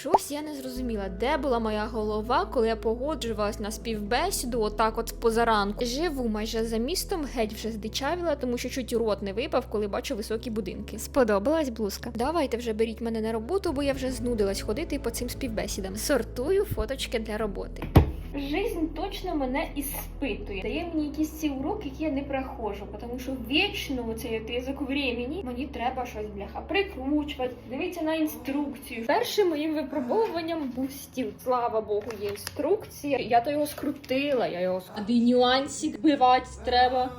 Щось я не зрозуміла, де була моя голова, коли я погоджувалась на співбесіду, отак от позаранку. Живу майже за містом, геть вже здичавіла, тому що чуть рот не випав, коли бачу високі будинки. Сподобалась блузка. Давайте вже беріть мене на роботу, бо я вже знудилась ходити по цим співбесідам. Сортую фоточки для роботи. Жизнь точно мене іспитує. Дає мені якісь ці уроки, які я не проходжу, тому що вічно цей от язик времени мені треба щось бляха прикручувати, дивитися на інструкцію. Першим моїм випробовуванням був стіл. Слава Богу, є інструкція. Я то його скрутила, я його скрутила. Нюансик вбивати треба.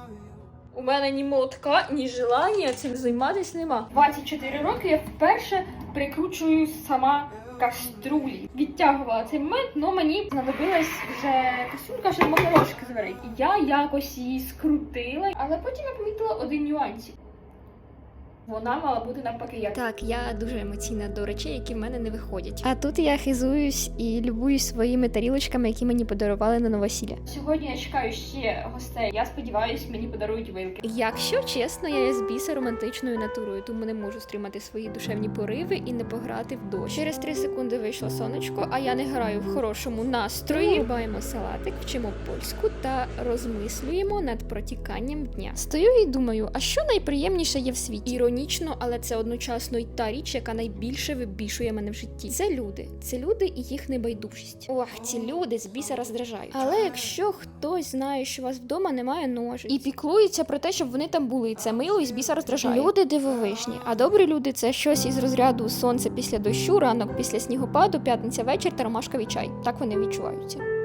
У мене ні молотка, ні желання цим займатися нема. 24 роки я вперше прикручую сама каструлі. Відтягувала цей момент, але мені знадобилась вже каструлька, щоб макарошки зварити. Я якось її скрутила, але потім я помітила один нюансик. Вона мала бути навпаки як. Так, я дуже емоційна до речей, які в мене не виходять. А тут я хизуюсь і любуюсь своїми тарілочками, які мені подарували на новосілля. Сьогодні я чекаю ще гостей. Я сподіваюся, мені подарують вилки. Якщо чесно, я є з біса романтичною натурою, тому не можу стримати свої душевні пориви і не пограти в дощ. Через три секунди вийшло сонечко, а я не граю в хорошому настрої. Рубаємо салатик, вчимо польську та розмислюємо над протіканням дня. Стою і думаю, а що найприємніше є в світі? Іронічно, але це одночасно й та річ, яка найбільше вибішує мене в житті. Це люди, це люди і їх небайдужість. Ох, ці люди з біса роздражають. Але якщо хтось знає, що у вас вдома немає ножиць і піклується про те, щоб вони там були, це мило і з біса роздражає. Люди дивовижні, а добрі люди це щось із розряду сонце після дощу, ранок після снігопаду, п'ятниця вечір та ромашковий чай. Так вони відчуваються.